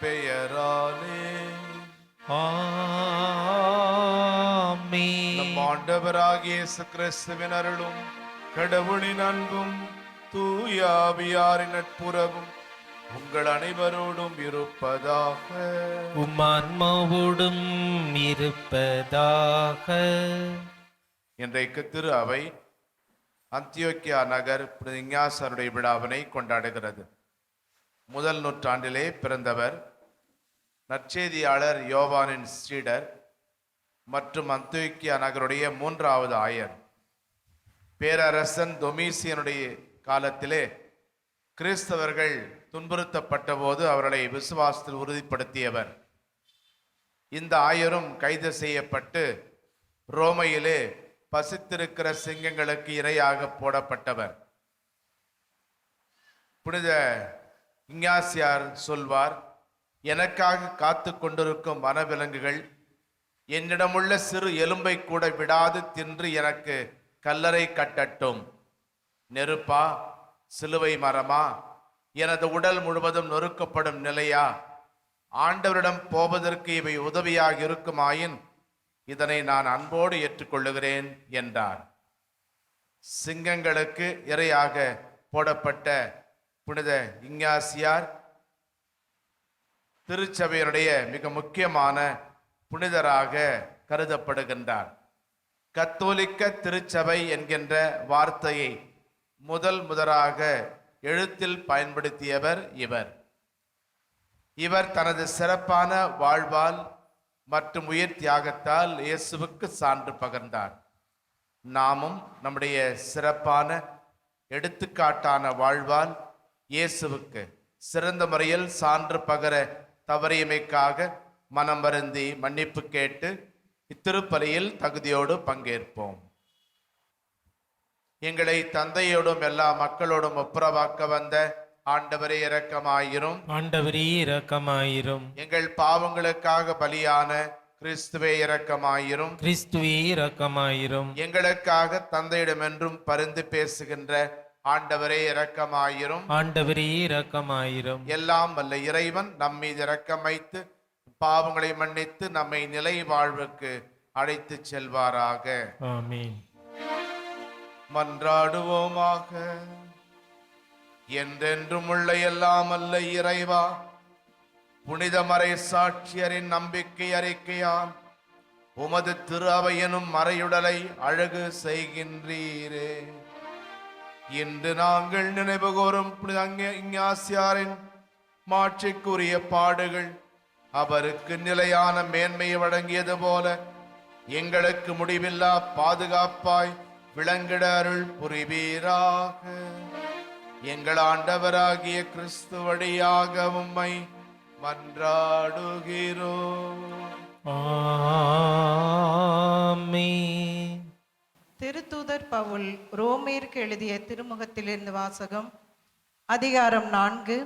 பெயராலே. நம் ஆண்டவராகிய கிறிஸ்துவின் அருளும் கடவுளின் அன்பும் தூயாவியாரின் நட்புறவும் உங்கள் அனைவரோடும் இருப்பதாக. உம் ஆன்மாவோடும் இருப்பதாக. இன்றைக்கு திரு அவை அந்தியோக்கியா நகர் புனித இஞ்ஞாசருடைய விழாவினை கொண்டாடுகிறது. முதல் நூற்றாண்டிலே பிறந்தவர் நற்செய்தியாளர் யோவானின் ஸ்ரீடர் மற்றும் அந்தியோக்கியா நகருடைய மூன்றாவது ஆயர். பேரரசன் தொமீசியனுடைய காலத்திலே கிறிஸ்தவர்கள் துன்புறுத்தப்பட்ட போது அவர்களை விசுவாசத்தில் உறுதிப்படுத்தியவர். இந்த ஆயரும் கைது செய்யப்பட்டு ரோமையிலே பசித்திருக்கிற சிங்கங்களுக்கு இரையாக போடப்பட்டவர். புனித இங்காசியார் சொல்வார் எனக்காக காத்து கொண்டிருக்கும் வனவிலங்குகள் என்னிடமுள்ள சிறு எலும்பை கூட விடாது தின்று எனக்கு கல்லறை கட்டட்டும். நெருப்பா சிலுவை மரமா? எனது உடல் முழுவதும் நொறுக்கப்படும் நிலையா? ஆண்டவரிடம் போவதற்கு இவை உதவியாக இருக்குமாயின் இதனை நான் அன்போடு ஏற்றுக்கொள்ளுகிறேன் என்றார். சிங்கங்களுக்கு இரையாக போடப்பட்ட புனித இஞ்ஞாசியார் திருச்சபையினுடைய மிக முக்கியமான புனிதராக கருதப்படுகின்றார். கத்தோலிக்க திருச்சபை என்கின்ற வார்த்தையை முதல் முதலாக எழுத்தில் பயன்படுத்தியவர் இவர். இவர் தனது சிறப்பான வாழ்வால் மற்றும் உயிர் தியாகத்தால் இயேசுவுக்கு சான்று பகர்ந்தார். நாமும் நம்முடைய சிறப்பான எடுத்துக்காட்டான வாழ்வால் இயேசுவுக்கு சிறந்த முறையில் சான்று பகர தவறியமைக்காக மனம் வருந்தி மன்னிப்பு கேட்டு இத்திருப்பலியில் தகுதியோடு பங்கேற்போம். எங்களை தந்தையோடும் எல்லா மக்களோடும் ஒப்புரவாக்க வந்த ஆண்டவரே இரக்கமாயிரும். ஆண்டவரே இரக்கமாயிரும். எங்கள் பாவங்களுக்காக பலியான கிறிஸ்துவே இரக்கமாயிரும். கிறிஸ்துவே இரக்கமாயிரும். எங்களுக்காக தந்தையிடமென்றும் பரிந்து பேசுகின்ற ஆண்டவரே இரக்கமாயிரும். ஆண்டவரே இரக்கமாயிரும். எல்லாம் வல்ல இறைவன் நம்மீது இரக்கம் வைத்து பாவங்களை மன்னித்து நம்மை நிலை வாழ்வுக்கு அழைத்துச் செல்வாராக. ஆமென். மன்றாடுவோமாக. என்றென்றும் உள்ள எல்லாம் அல்ல இறைவா. புனிதமறை சாட்சியரின் நம்பிக்கை அறிக்கையால் உமது திரு அவையெனும் மறையுடலை அழகு செய்கின்றீரே. இன்று நாங்கள் நினைவு கோரும் புனித மாட்சிக்குரிய பாடுகள் அவருக்கு நிலையான மேன்மையை வழங்கியது போல எங்களுக்கு முடிவில்லா பாதுகாப்பாய் விளங்கிட அருள் புரிவீராக. எங்கள் ஆண்டவராகிய கிறிஸ்து வழியாக உம்மை மன்றாடுகிறோம். ஆமென். திருத்தூதர் பவுல் ரோமேற்கு எழுதிய திருமுகத்திலிருந்து வாசகம் அதிகாரம் நான்கு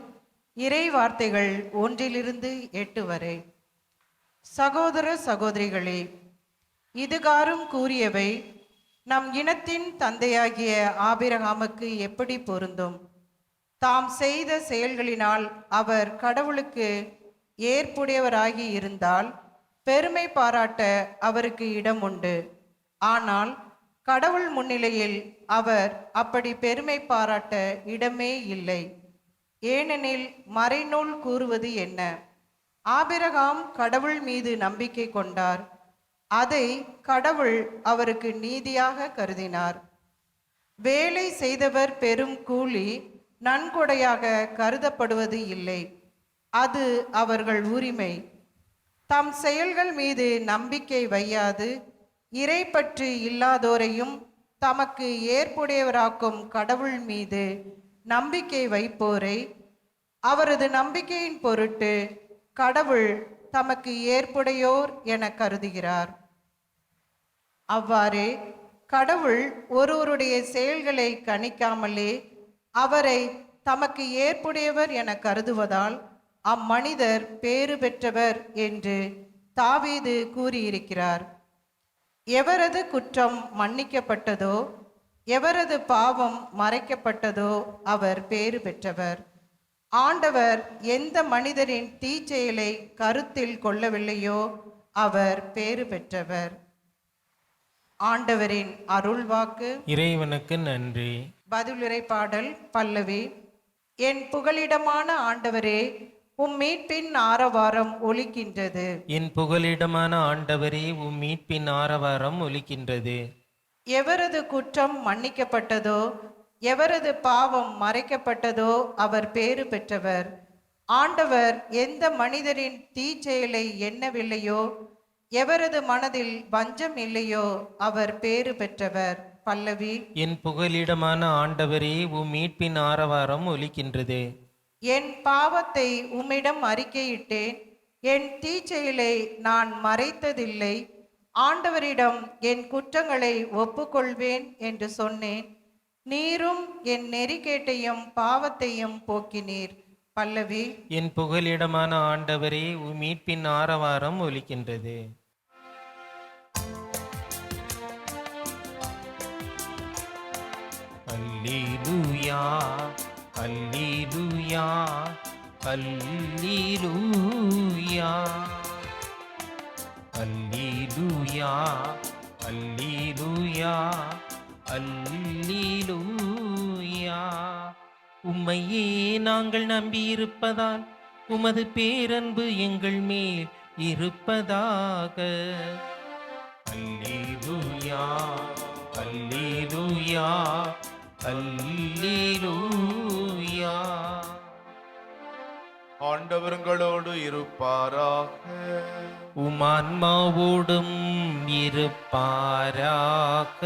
இறை வார்த்தைகள் ஒன்றிலிருந்து எட்டு வரை. சகோதர சகோதரிகளே இதுகாரும் கூறியவை நம் இனத்தின் தந்தையாகிய ஆபிரகாமுக்கு எப்படி பொருந்தும்? தாம் செய்த செயல்களினால் அவர் கடவுளுக்கு ஏற்புடையவராகி இருந்தால் பெருமை பாராட்ட அவருக்கு இடம் உண்டு. ஆனால் கடவுள் முன்னிலையில் அவர் அப்படி பெருமை பாராட்ட இடமே இல்லை. ஏனெனில் மறைநூல் கூறுவது என்ன? ஆபிரகாம் கடவுள் மீது நம்பிக்கை கொண்டார். அதை கடவுள் அவருக்கு நீதியாக கருதினார். வேலை செய்தவர் பெறும் கூலி நன்கொடையாக கருதப்படுவது இல்லை. அது அவர்கள் உரிமை. தம் செயல்கள் மீது நம்பிக்கை வையாது. இறைப்பற்று இல்லாதோரையும் தமக்கு ஏற்புடையவராக்கும் கடவுள் மீது நம்பிக்கை வைப்போரை அவரது நம்பிக்கையின் பொருட்டு கடவுள் தமக்கு ஏற்புடையோர் என கருதுகிறார். அவ்வாறே கடவுள் ஒருவருடைய செயல்களை கணிக்காமலே அவரை தமக்கு ஏற்புடையவர் என கருதுவதால் அம்மனிதர் பேறு பெற்றவர் என்று தாவீது கூறியிருக்கிறார். எவரது குற்றம் ஆண்டவர் எந்த மனிதரின் தீச்செயலை கருத்தில் கொள்ளவில்லையோ அவர் பேறு பெற்றவர். ஆண்டவரின் அருள்வாக்கு. இறைவனுக்கு நன்றி. பதிலுரை பாடல் பல்லவி. என் புகலிடமான ஆண்டவரே உம் மீட்பின் ஆரவாரம் ஒலிக்கின்றது. என் புகலிடமான ஆண்டவரே உம் மீட்பின் ஆரவாரம் ஒலிக்கின்றது. எவரது குற்றம் மன்னிக்கப்பட்டதோ எவரது பாவம் மறைக்கப்பட்டதோ அவர் பேறு பெற்றவர். ஆண்டவர் எந்த மனிதரின் தீச்செயலை எண்ணவில்லையோ எவரது மனதில் வஞ்சம் இல்லையோ அவர் பேறு பெற்றவர். பல்லவி. என் புகலிடமான ஆண்டவரே உம் மீட்பின் ஆரவாரம் ஒலிக்கின்றது. என் பாவத்தை உம்மிடம் அறிக்கையிட்டேன். என் தீச்செயலை நான் மறைத்ததில்லை. ஆண்டவரிடம் என் குற்றங்களை ஒப்புக்கொள்வேன் என்று சொன்னேன். நீரும் என் நெறிக்கேட்டையும் பாவத்தையும் போக்கினீர். பல்லவி. என் புகலிடமான ஆண்டவரே மீட்பின் ஆரவாரம் ஒலிக்கின்றது. அல்லேலூயா. அல்லிலுயா அல்லிலுயா அல்லிலுயா அல்லிலுயா அல்லிலுயா உம்மையே நாங்கள் நம்பியிருப்பதால் உமது பேரன்பு எங்கள் மேல் இருப்பதாக. அல்லேலூயா அல்லேலூயா அல்லேலூயா ஆண்டவர்களோடு இருப்பாராக. உமான்மாவோடும் இருப்பாராக.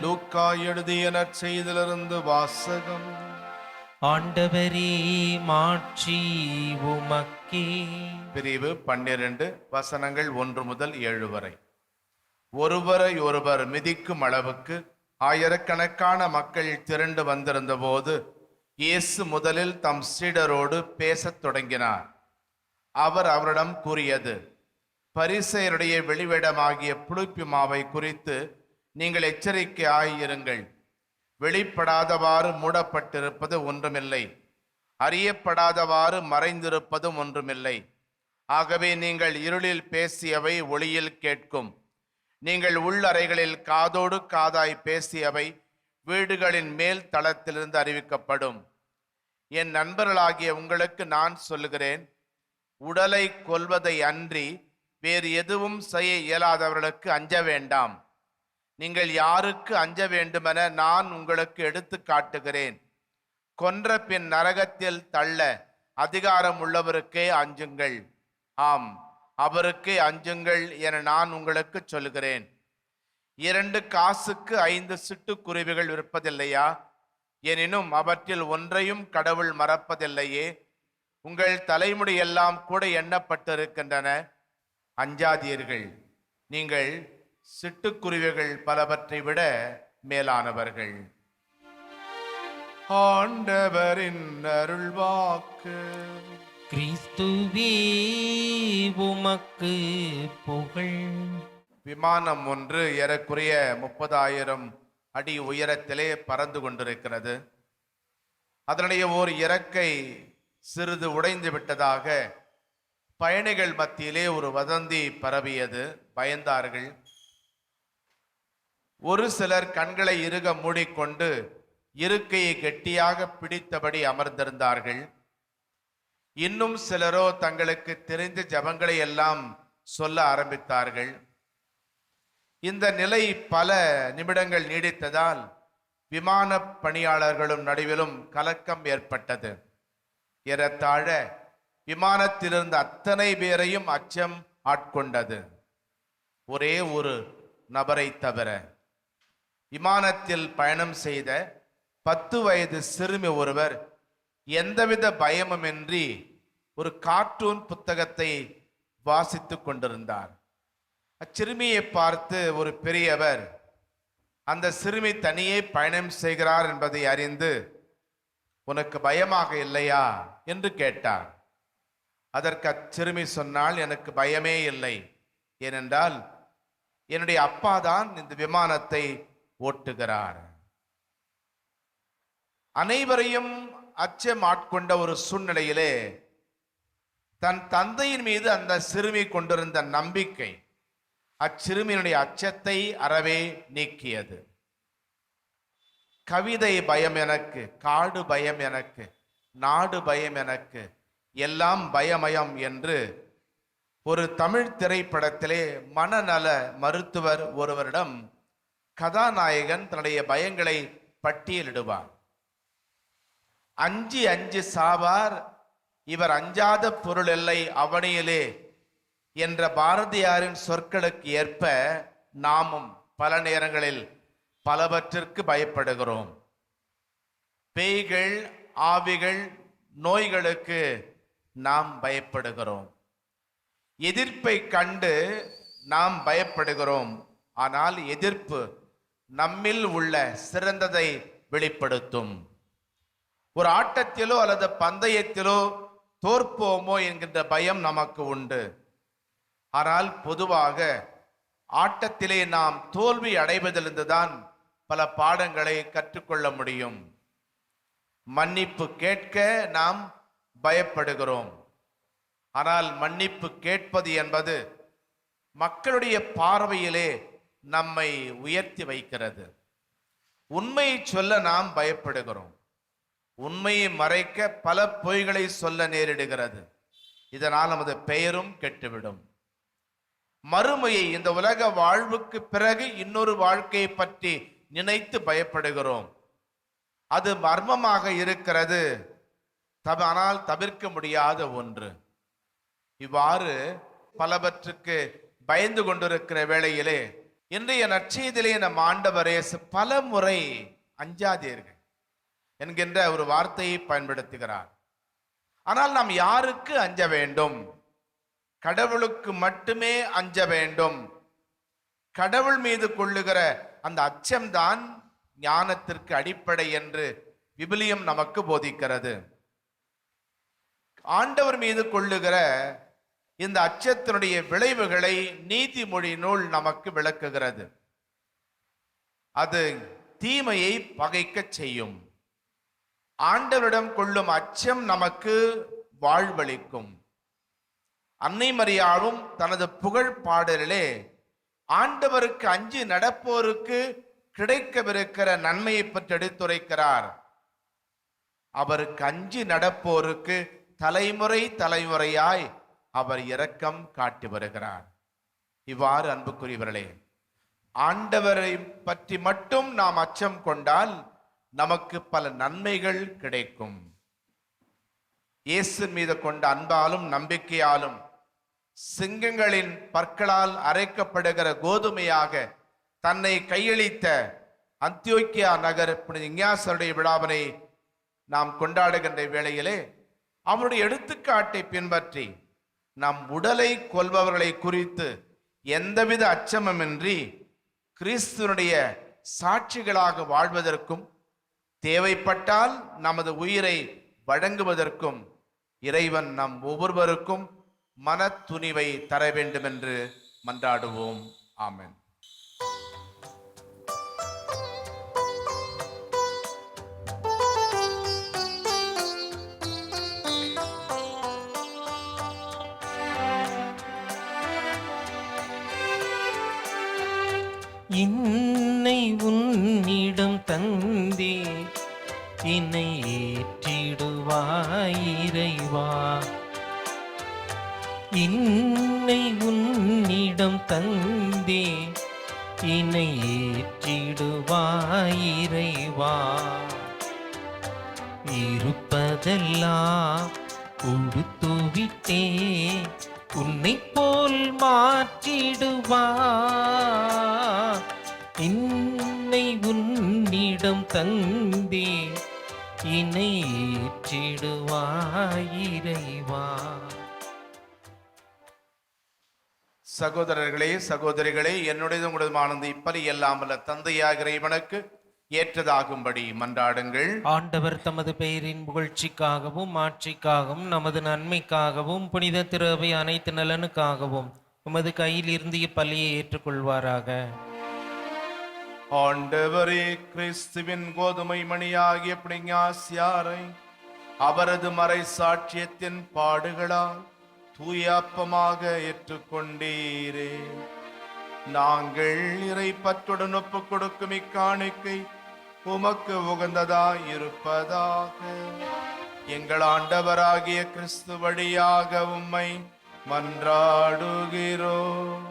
லூக்கா எழுதிய நற்செய்திலிருந்து வாசகம். ஆண்டவரே மாட்சி உமக்கே. பிரிவு பன்னிரண்டு வசனங்கள் ஒன்று முதல் ஏழு வரை. ஒருவரை ஒருவர் மிதிக்கும் அளவுக்கு ஆயிரக்கணக்கான மக்கள் திரண்டு வந்திருந்தபோது இயேசு முதலில் தம் சீடரோடு பேசத் தொடங்கினார். அவர் அவரிடம் கூறியது பரிசெயருடைய வெளிவிடமாகிய புளிப்பு மாவை குறித்து நீங்கள் எச்சரிக்கையாயிருங்கள் வெளிப்படாதவாறு மூடப்பட்டிருப்பது ஒன்றுமில்லை. அறியப்படாதவாறு மறைந்திருப்பதும் ஒன்றுமில்லை. ஆகவே நீங்கள் இருளில் பேசியவை ஒளியில் கேட்கும். நீங்கள் உள்ளறைகளில் காதோடு காதாய் பேசியவை வீடுகளின் மேல் தளத்திலிருந்து அறிவிக்கப்படும். என் நண்பர்களாகிய உங்களுக்கு நான் சொல்லுகிறேன் உடலை கொல்வதை அன்றி வேறு எதுவும் செய்ய இயலாதவர்களுக்கு அஞ்ச வேண்டாம். நீங்கள் யாருக்கு அஞ்ச வேண்டுமென நான் உங்களுக்கு எடுத்து காட்டுகிறேன். கொன்ற பின் நரகத்தில் தள்ள அதிகாரம் உள்ளவருக்கே அஞ்சுங்கள். ஆம் அவருக்கே அஞ்சுங்கள் என நான் உங்களுக்கு சொல்லுகிறேன். இரண்டு காசுக்கு ஐந்து சிட்டுக்குருவிகள் விற்பதில்லையா? எனினும் அவற்றில் ஒன்றையும் கடவுள் மறப்பதில்லையே. உங்கள் தலைமுடியெல்லாம் கூட எண்ணப்பட்டிருக்கின்றன. அஞ்சாதீர்கள். நீங்கள் சிட்டுக்குருவிகள் பலவற்றை விட மேலானவர்கள். ஆண்டவரின் அருள்வாக்கு. கிறிஸ்துவே உமக்கு புகழ். விமானம் ஒன்று ஏறக்குறைய முப்பதாயிரம் அடி உயரத்திலே பறந்து கொண்டிருக்கிறது. அதனுடைய ஓர் இறக்கை சிறிது உடைந்து விட்டதாக பயணிகள் மத்தியிலே ஒரு வதந்தி பரவியது. பயந்தார்கள். ஒரு சிலர் கண்களை இறுக மூடிக்கொண்டு இருக்கையை கெட்டியாக பிடித்தபடி அமர்ந்திருந்தார்கள். இன்னும் சிலரோ தங்களுக்கு தெரிந்த ஜபங்களை எல்லாம் சொல்ல ஆரம்பித்தார்கள். இந்த நிலை பல நிமிடங்கள் நீடித்ததால் விமான பணியாளர்களும் நடுவிலும் கலக்கம் ஏற்பட்டது. ஏறத்தாழ விமானத்திலிருந்த அத்தனை பேரையும் அச்சம் ஆட்கொண்டது. ஒரே ஒரு நபரை தவிர விமானத்தில் பயணம் செய்த பத்து வயது சிறுமி ஒருவர் எந்தவித பயமுமின்றி ஒரு கார்ட்டூன் புத்தகத்தை வாசித்துக் கொண்டிருந்தார். அச்சிறுமியை பார்த்து ஒரு பெரியவர் அந்த சிறுமி தனியே பயணம் செய்கிறார் என்பதை அறிந்து உனக்கு பயமாக இல்லையா? என்று கேட்டார் அதற்கு அச்சிறுமி சொன்னால் எனக்கு பயமே இல்லை. ஏனென்றால் என்னுடைய அப்பா தான் இந்த விமானத்தை ஓட்டுகிறார். அனைவரையும் அச்சம் ஆட்கொண்ட ஒரு சூழ்நிலையிலே தன் தந்தையின் மீது அந்த சிறுமி கொண்டிருந்த நம்பிக்கை அச்சிறுமியினுடைய அச்சத்தை அறவே நீக்கியது. கவிதை பயம் எனக்கு காடு பயம் எனக்கு நாடு பயம் எனக்கு எல்லாம் பயமயம் என்று ஒரு தமிழ் திரைப்படத்திலே மனநல மருத்துவர் ஒருவரிடம் கதாநாயகன் தன்னுடைய பயங்களை பட்டியலிடுவார் அஞ்சு அஞ்சு சாவார் இவர் அஞ்சாத பொருள் இல்லை அவனியிலே என்ற பாரதியாரின் சொற்களுக்கு ஏற்ப நாமும் பல நேரங்களில் பலவற்றிற்கு பயப்படுகிறோம். பேய்கள் ஆவிகள் நோய்களுக்கு நாம் பயப்படுகிறோம். எதிர்ப்பை கண்டு நாம் பயப்படுகிறோம். ஆனால் எதிர்ப்பு நம்மில் உள்ள சிறந்ததை வெளிப்படுத்தும். ஒரு ஆட்டத்திலோ அல்லது பந்தயத்திலோ தோற்போமோ என்கின்ற பயம் நமக்கு உண்டு. ஆனால் பொதுவாக ஆட்டத்திலே நாம் தோல்வி அடைவதிலிருந்துதான் பல பாடங்களை கற்றுக்கொள்ள முடியும். மன்னிப்பு கேட்க நாம் பயப்படுகிறோம். ஆனால் மன்னிப்பு கேட்பது என்பது மக்களுடைய பார்வையிலே நம்மை உயர்த்தி வைக்கிறது. உண்மையை சொல்ல நாம் பயப்படுகிறோம். உண்மையை மறைக்க பல பொய்களை சொல்ல நேரிடுகிறது. இதனால் நமது பெயரும் கெட்டுவிடும். மறுமையை இந்த உலக வாழ்வுக்கு பிறகு இன்னொரு வாழ்க்கையை பற்றி நினைத்து பயப்படுகிறோம். அது மர்மமாக இருக்கிறது. ஆனால் தவிர்க்க முடியாத ஒன்று. இவ்வாறு பலவற்றுக்கு பயந்து கொண்டிருக்கிற வேளையிலே இன்றைய நற்செய்திலே நம் ஆண்டவர் பல முறை அஞ்சாதீர்கள் என்கின்ற ஒரு வார்த்தையை பயன்படுத்துகிறார். ஆனால் நாம் யாருக்கு அஞ்ச வேண்டும்? கடவுளுக்கு மட்டுமே அஞ்ச வேண்டும். கடவுள் மீது கொள்ளுகிற அந்த அச்சம்தான் ஞானத்திற்கு அடிப்படை என்று விபிலியம் நமக்கு போதிக்கிறது. ஆண்டவர் மீது கொள்ளுகிற இந்த அச்சத்தினுடைய விளைவுகளை நீதிமொழி நூல் நமக்கு விளக்குகிறது. அது தீமையை பகைக்கச் செய்யும். ஆண்டவரிடம் கொள்ளும் அச்சம் நமக்கு வாழ்வளிக்கும். அன்னை மரியாவும் தனது புகழ் பாடலிலே ஆண்டவருக்கு அஞ்சு நடப்போருக்கு கிடைக்கவிருக்கிற நன்மையை பற்றி எடுத்துரைக்கிறார். அவருக்கு அஞ்சு நடப்போருக்கு தலைமுறை தலைமுறையாய் அவர் இரக்கம் காட்டி வருகிறார். இவ்வாறு அன்புக்குரியவர்களே ஆண்டவரை பற்றி மட்டும் நாம் அச்சம் கொண்டால் நமக்கு பல நன்மைகள் கிடைக்கும். இயேசு மீது கொண்ட அன்பாலும் நம்பிக்கையாலும் சிங்கங்களின் பற்களால் அரைக்கப்படுகிற கோதுமையாக தன்னை கையளித்த அந்தியோக்கியா நகர் புனித இஞ்ஞாசருடைய விழாவினை நாம் கொண்டாடுகின்ற வேளையிலே அவருடைய எடுத்துக்காட்டை பின்பற்றி நம் உடலை கொல்பவர்களை குறித்து எந்தவித அச்சமமின்றி கிறிஸ்துவனுடைய சாட்சிகளாக வாழ்வதற்கும் தேவைப்பட்டால் நமது உயிரை வழங்குவதற்கும் இறைவன் நம் ஒவ்வொருவருக்கும் மனத்துணிவை தர வேண்டும் என்று மன்றாடுவோம். ஆமன். இன்னை உன்னிடம் தந்தே என்னை ஏற்றிடுவாய் இறைவா. இன்னை உன்னிடம் தந்தே. என்னை ஏற்றிடுவாயிரைவா இருப்பதெல்லாம் கொடுத்துவிட்டே உன்னை போல் மாற்றிடுவா. இன்னை உன்னிடம் தந்தே. இணை ஏற்றிடுவாயிரைவா சகோதரர்களே சகோதரிகளே என்னுடையது உங்களதுமானது இப்பலி எல்லாமல்ல. தந்தையாகிற இவனுக்கு ஏற்றதாகும்படி மன்றாடுங்கள். ஆண்டவர் தமது பெயரின் புகழ்ச்சிக்காகவும் ஆட்சிக்காகவும் நமது நன்மைக்காகவும் புனித திருவை அனைத்து நலனுக்காகவும் உமது கையில் இருந்து இப்பலியை ஏற்றுக்கொள்வாராக. ஆண்டவரே கிறிஸ்துவின் கோதுமை மணியாகிய பிணிஞாசியாரை அவரது மறை சாட்சியத்தின் பாடுகளால் தூயாப்பமாக ஏற்றுக்கொண்டீரே. நாங்கள் இறை பற்றுடன் ஒப்புக் கொடுக்கும் இக்காணிக்கை உமக்கு உகந்ததாய் இருப்பதாக எங்கள் ஆண்டவராகிய கிறிஸ்து வழியாக உம்மை மன்றாடுகிறோம்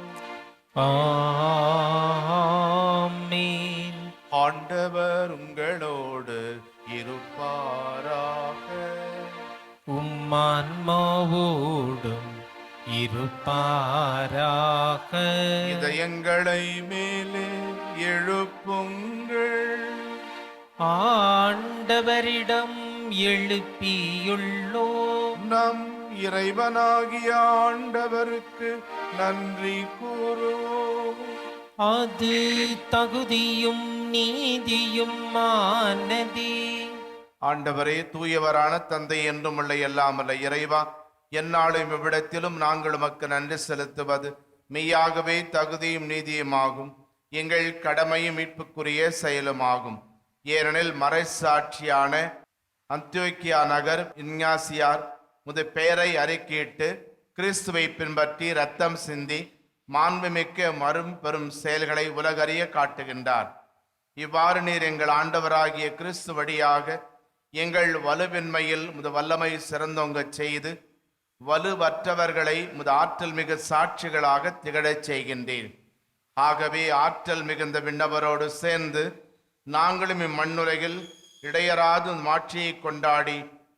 ஆமென். ஆண்டவர் உங்களோடு இருப்பாராக. உம்மான்மாவோடும் இருப்பாராக. இதயங்களை மேலே எழுப்புங்கள். ஆண்டவரிடம் எழுப்பியுள்ளோம். நம் இறைவனாகிய ஆண்டவருக்கு நன்றி கூறுவோம். அது தகுதியும் நீதியும் ஆனதே. ஆண்டவரே தூயவரான தந்தை என்றும் உள்ள எல்லாமல்ல இறைவா எந்நாளும் இவ்விடத்திலும் நாங்கள் உமக்கு நன்றி செலுத்துவது. மெய்யாகவே தகுதியும் நீதியுமாகும் எங்கள் கடமையும் மீட்புக்குரிய செயலுமாகும் ஏனெனில் மறைசாட்சியான அந்தியோக்கியா நகர் இன்யாசியார் முத பெயரை அறிக்கையிட்டு கிறிஸ்துவை பின்பற்றி ரத்தம் சிந்தி மாண்புமிக்க மரும் பெரும் செயல்களை உலகறிய காட்டுகின்றார். இவ்வாறு நீர் எங்கள் ஆண்டவராகிய கிறிஸ்து வழியாக எங்கள் வலுவின்மையில் முது வல்லமை சிறந்தோங்க செய்து வலுவற்றவர்களை முது ஆற்றல் மிகு சாட்சிகளாக திகழச் செய்கின்றேன். ஆகவே ஆற்றல் மிகுந்த விண்ணவரோடு சேர்ந்து நாங்களும் இம்மண்ணுரையில் இடையராது மாட்சியை கொண்டாடி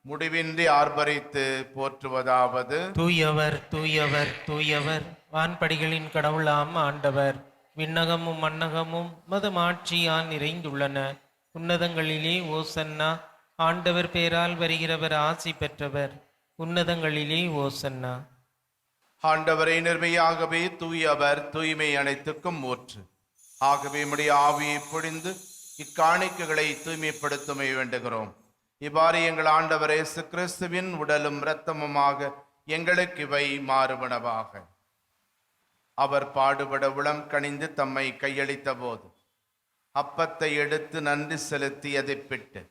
முடிவின்றி ஆர்ப்பரித்து போற்றுவதாவது. தூயவர் தூயவர் தூயவர் வான்படிகளின் கடவுளாம் ஆண்டவர். விண்ணகமும் மன்னகமும் மது மாட்சியான் நிறைந்துள்ளன. உன்னதங்களிலே ஓசன்னா ஆண்டவர் பேரால் வருகிறவர் ஆசி பெற்றவர். உன்னதங்களிலே ஓசன்னா. ஆண்டவரை நிர்மையாகவே தூயவர் தூய்மை அனைத்துக்கும் ஊற்று ஆகவே முடிய ஆவியை பொழிந்து இக்காணிக்கைகளை தூய்மைப்படுத்துமை வேண்டுகிறோம். இவ்வாறு எங்கள் ஆண்டவரே கிறிஸ்துவின் உடலும் இரத்தமுமாக எங்களுக்கு இவை மாறுபனவாக அவர் பாடுபட உளம் கணிந்து தம்மை கையளித்த போது அப்பத்தை எடுத்து நன்றி செலுத்தி அதை பிட்டு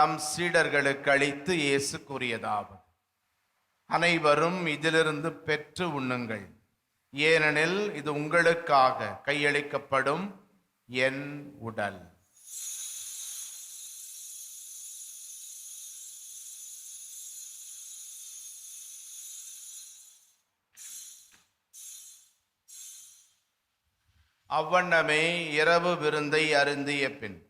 தம் சீடர்களுக்கு அளித்து இயேசு கூறியதாவது அனைவரும் இதிலிருந்து பெற்று உண்ணுங்கள். ஏனெனில் இது உங்களுக்காக கையளிக்கப்படும் என் உடல். அவ்வண்ணமே இரவு விருந்தை அருந்திய பின்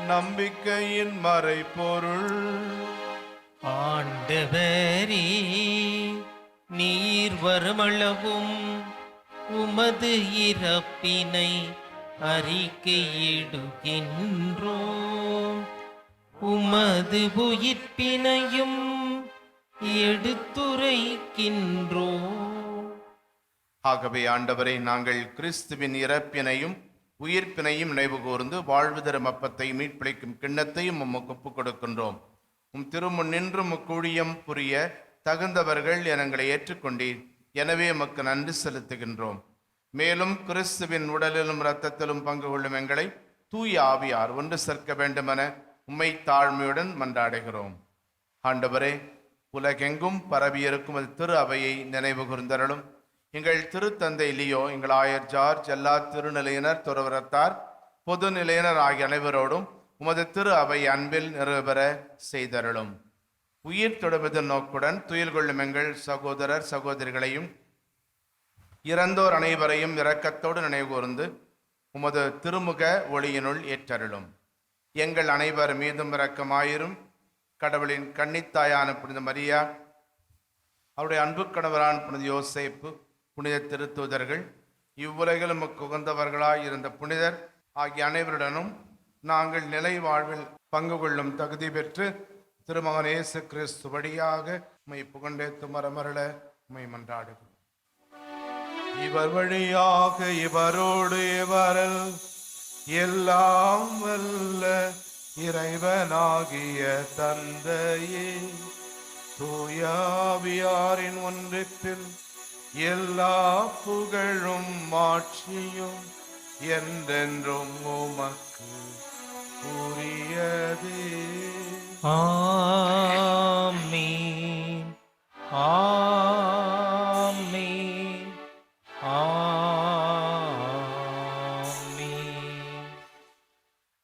நம்பிக்கையின் மறைபொருள். ஆண்டவரே நீர் வருமளவும் உமது இறப்பினை அறிக்கையிடுகின்றோம். உமது உயிர்ப்பினையும் எடுத்துரைக்கின்றோம். ஆகவே ஆண்டவரை நாங்கள் கிறிஸ்துவின் இறப்பினையும் உயிர்ப்பினையும் நினைவு கூர்ந்து வாழ்வு தரும் அப்பத்தை மீட்பிழைக்கும் கிண்ணத்தையும் உமக்கு ஒப்புக் கொடுக்கின்றோம். உம் திருமுன் நின்று முக்கூழியம் புரிய தகுந்தவர்கள் எங்களை ஏற்றுக்கொண்டீர். எனவே உமக்கு நன்றி செலுத்துகின்றோம். மேலும் கிறிஸ்துவின் உடலிலும் இரத்தத்திலும் பங்கு கொள்ளும் எங்களை தூய ஆவியார் ஒன்று சேர்க்க வேண்டுமென உம்மை தாழ்மையுடன் மன்றாடுகிறோம். ஆண்டவரே உலகெங்கும் பரவியிருக்கும் அது திரு அவையை நினைவு கூர்ந்தருளும். எங்கள் திருத்தந்தை லியோ எங்கள் ஆயர் ஜார்ஜ் எல்லா திருநிலையினர் துறவரத்தார் பொது நிலையினர் ஆகிய அனைவரோடும் உமது திரு அவை அன்பில் நிறைவேற செய்தருளும். உயிர் தொடுவதன் நோக்குடன் துயில் கொள்ளும் எங்கள் சகோதரர் சகோதரிகளையும் இறந்தோர் அனைவரையும் இரக்கத்தோடு நினைவுகூர்ந்து உமது திருமுக ஒளியினுள் ஏற்றருளும். எங்கள் அனைவர் மீதும் இரக்கமாயிரும். கடவுளின் கன்னித்தாயான புனித மரியா அவருடைய அன்பு கணவரான புனித யோசேப்பு புனித திருத்தூதர்கள் இவ்வுலகில் நமக்கு உகந்தவர்களாய் இருந்த புனிதர் ஆகிய அனைவருடனும் நாங்கள் நிலை வாழ்வில் பங்கு கொள்ளும் தகுதி பெற்று திருமகன் இயேசு கிறிஸ்து வழியாக மை புகண்டேத்து மரமரள மை மன்றாடுகிறோம். இவர் வழியாக இவரோடு இவரல் எல்லாம் வல்ல இறைவனாகிய தந்தையே. தூயாவியாரின் ஒன்றிப்பில் எல்லா புகழும் மாட்சியும் என்றென்றும் உமக்கு உரியதே. ஆமீன். ஆமீன். ஆமீன்.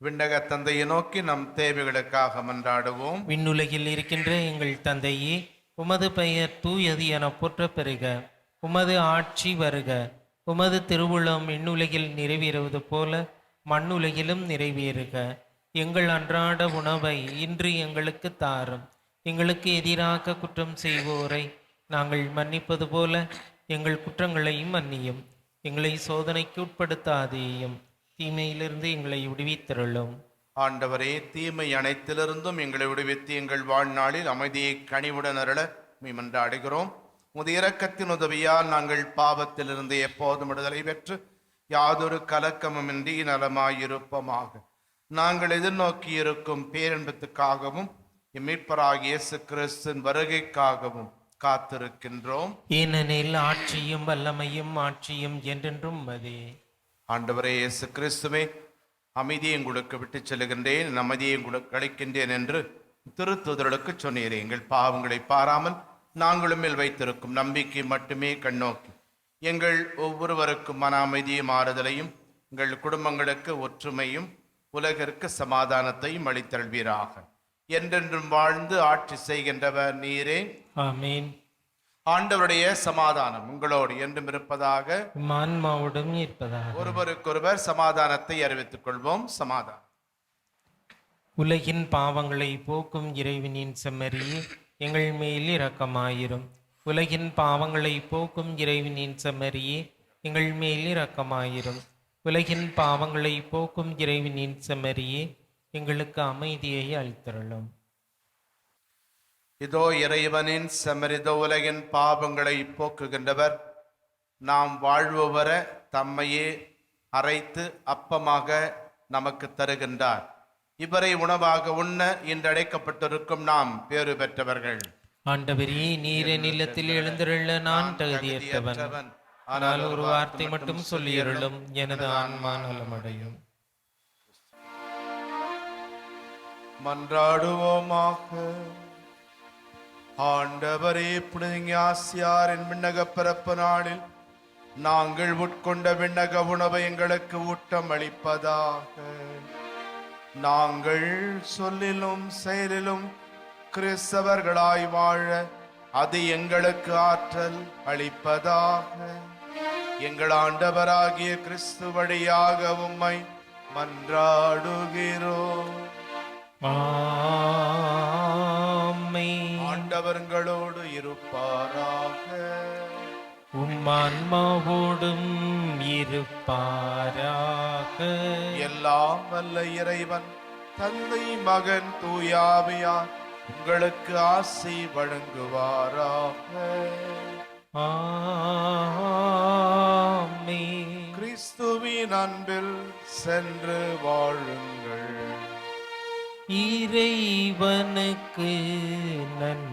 விண்ணக தந்தையை நோக்கி நம் தேவைகளுக்காக மன்றாடுவோம். விண்ணுலகில் இருக்கின்ற எங்கள் தந்தையே உமது பெயர் தூயது என போற்றப் பெறுக. உமது ஆட்சி வருக. உமது திருவுளம் விண்ணுலகில் நிறைவேறுவது போல மண்ணுலகிலும் நிறைவேறுக. எங்கள் அன்றாட உணவை இன்று எங்களுக்கு தாரும். எங்களுக்கு எதிராக குற்றம் செய்வோரை நாங்கள் மன்னிப்பது போல எங்கள் குற்றங்களையும் மன்னியும். எங்களை சோதனைக்கு உட்படுத்தாதேயும். தீமையிலிருந்து எங்களை விடுவித்தருளும். ஆண்டவரே தீமை அனைத்திலிருந்தும் எங்களை விடுவித்து எங்கள் வாழ்நாளில் அமைதியை கனிவுடன் அருள. மீ மன்றாடுகிறோம். உமது இரக்கத்தின் உதவியால் நாங்கள் பாவத்திலிருந்து எப்போதும் விடுதலை பெற்று யாதொரு கலக்கமுமின்றி நலமாயிருப்போமாக. நாங்கள் எதிர்நோக்கி இருக்கும் பேரன்பத்துக்காகவும் இம்மீட்பராகிய இயேசு கிறிஸ்துவின் வருகைக்காகவும் காத்திருக்கின்றோம். ஏனெனில் ஆட்சியும் வல்லமையும் ஆட்சியும் என்றென்றும் மதே ஆண்டவரே இயேசு கிறிஸ்துவே அமைதியை உங்களுக்கு விட்டுச் செல்லுகின்றேன் என் அமைதியை உங்களுக்கு அளிக்கின்றேன் என்று திருத்துதர்களுக்கு சொன்னீரே எங்கள் பாவங்களை பாராமல் நாங்களும் மேல் வைத்திருக்கும் நம்பிக்கை மட்டுமே கண்ணோக்கி. எங்கள் ஒவ்வொருவருக்கும் மன அமைதியும் ஆறுதலையும் எங்கள் குடும்பங்களுக்கு ஒற்றுமையும் உலகிற்கு சமாதானத்தையும் அளித்தருள்வீராக. என்றென்றும் வாழ்ந்து ஆட்சி செய்கின்றவர் நீரே. ஆமீன். ஆண்டவருடைய சமாதானம் உங்களோடு என்றும் இருப்பதாக ஆன்மாவுடன் இருப்பதாக. ஒருவருக்கொருவர் சமாதானத்தை அறிவித்துக் கொள்வோம். சமாதானம். உலகின் பாவங்களை போக்கும் இறைவனின் செம்மறியே எங்கள் மேல் இரக்கமாயிரும். உலகின் பாவங்களை போக்கும் இறைவனின் செமரியே எங்கள் மேல் இரக்கமாயிரும். உலகின் பாவங்களை போக்கும் இறைவனின் செமரியே எங்களுக்கு அமைதியை அளித்தருளும். இதோ இறைவனின் செமரித உலகின் பாவங்களை போக்குகின்றவர். நாம் வாழ்வுவர தம்மையே அரைத்து அப்பமாக நமக்கு தருகின்றார். இவரை உணவாக உண்ண இன்றடைக்கப்பட்டிருக்கும் நாம் பேறு பெற்றவர்கள். ஆண்டவரே நீர நிலத்தில் எழுந்திருள்ள நான் தகுதியற்றவன். ஆனால் ஒரு வார்த்தை மட்டும் சொல்லியருளும். எனது ஆன்மா நலமடையும். மன்றாடுவோமாக. ஆண்டவரே புனிஞாசியாரின் விண்ணக பிறப்பு நாளில் நாங்கள் உட்கொண்ட விண்ணக உணவை எங்களுக்கு ஊட்டம் அளிப்பதாக நாங்கள் சொல்லிலும் செயலிலும் கிறிஸ்தவர்களாய் வாழ அது எங்களுக்கு ஆற்றல் அளிப்பதாக. எங்கள் ஆண்டவராகிய கிறிஸ்து வழியாக உம்மை மன்றாடுகிறோம். ஆண்டவர்களோடு இருப்பாராக. உம் ஆன்மாவோடும் இருப்பாராக. எல்லாம் வல்ல இறைவன் தந்தை மகன் தூயாவியார் உங்களுக்கு ஆசை வழங்குவாராக. கிறிஸ்துவின் அன்பில் சென்று வாழுங்கள். இறைவனுக்கு நன்றி.